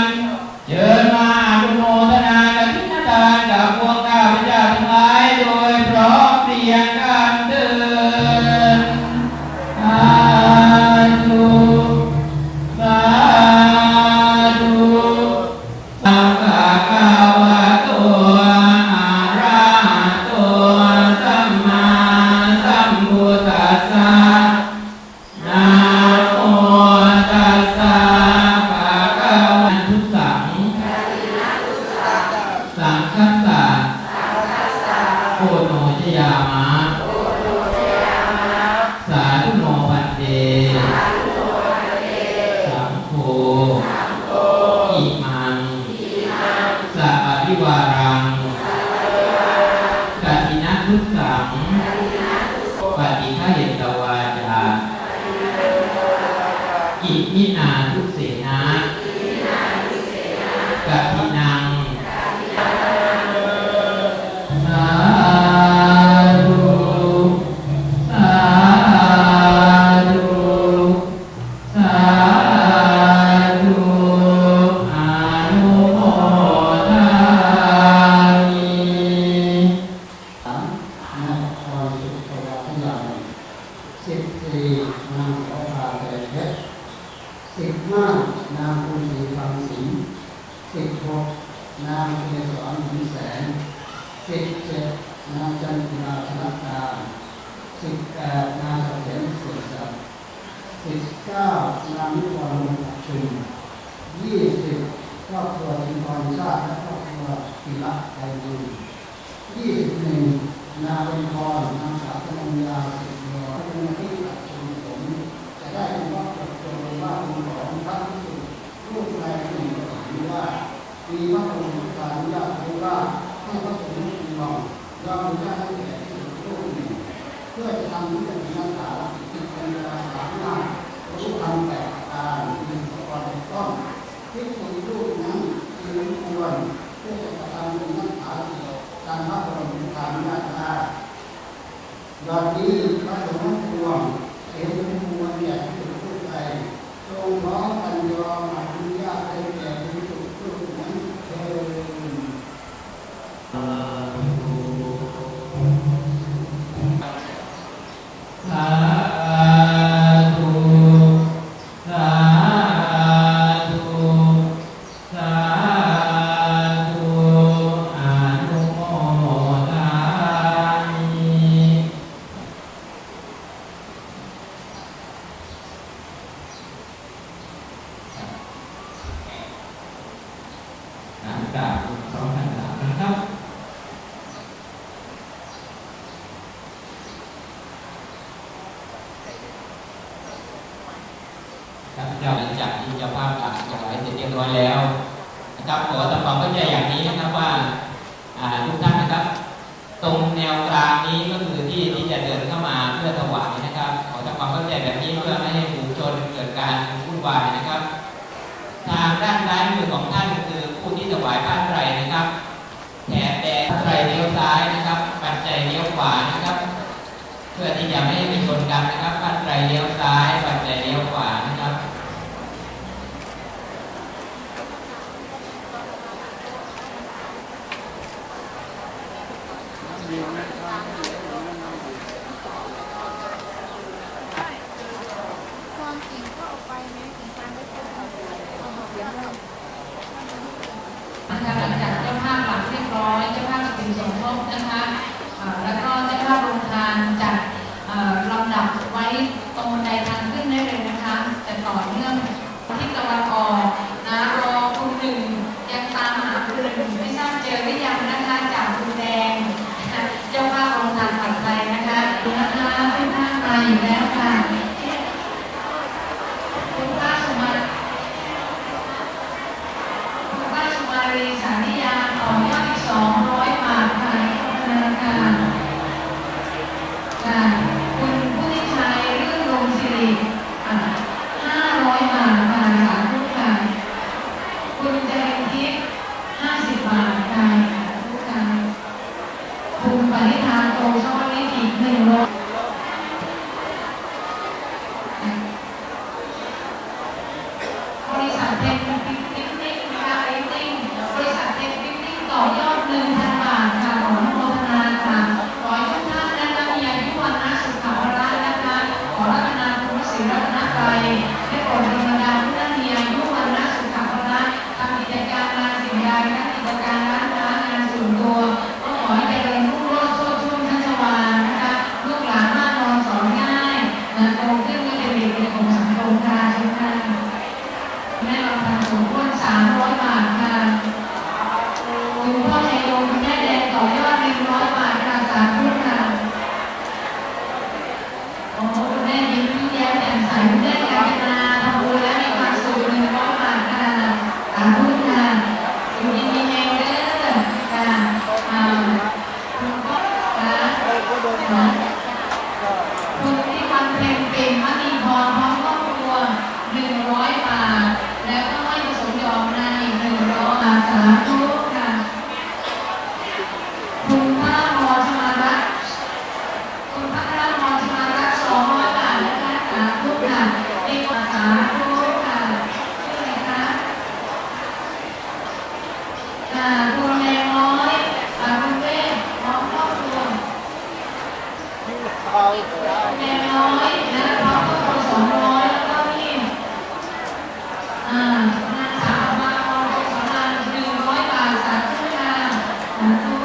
น สิบเก้านางนิวรณ์มงชุมยี่สิบครอบครัวชินพรชาติและครอบครัวปิละไทยบุญยี่สิบหนึ่งนาเป็นพรนางสาวธนงยาสิบหล่อเป็นที่ประชุมสงฆ์จะได้เป็นว่าประจงว่าคุณของพระพิสุรูปในสี่หรือว่ามีพระองค์การอนุญาตไว้ว่าให้พระสงฆ์ทุกองยอมอนุญาตให้แก่ที่รูปหนึ่ง พื่อจะทำให้เป็นนักข่าที่เป็นเวลาสามหน้ารู้ทำแต่การมีสกรเป็นต้นที่คนรูปนั้นจึงควรเพื่อจะกระทำเป็นนักข่าเกี่ยวการพระบรมการญาติได้ยอดนี้พระสงฆ์ทั้งปวงเห็นเป็นมวลใหญ่ที่สุดทุกใจทรงพร้อมกันยอมอนุญาตให้แก่ที่สุดทุกนั้นเถิด สาธุสาธุสาธุอนุโมทามิ การกราบสองพันสามนะครับ ข้าพเจ้าหลังจากที่เจ้าภาพกราบถวายเส ร้อยแล้วนะครับขอทำความเข้าใจอย่างนี้นะครับว่าทุกท่านนะครับ ตรงแนวกลางนี้ก็คือที่ที่จะเดินเข้ามาเพื่อถวายนะครับ ขอทำความเข้าใจแบบนี้เพื่อไม่ให้ฝูงชนเกิดการวุ่นวายนะครับ ทางด้านซ้ายมือของท่านคือผู้ที่ถวายผ้าไตรนะครับแถบแดงผ้าไตรเลี้ยวซ้ายนะครับปัจจัยเลี้ยวขวานะครับ เพื่อที่จะไม่ให้ไปชนกันนะครับผ้าไตรเลี้ยวซ้ายปัจจัยเลี้ยวขวา meu, né? vamos lá. ก็ดนด่คุณที่ทำเพลงเก่งมณีพรพร้อมครอบครัวหนึ่งร้อยบาทแล้วก็ให้สมยอมในหนึ่รอยบาทสาธุ 음.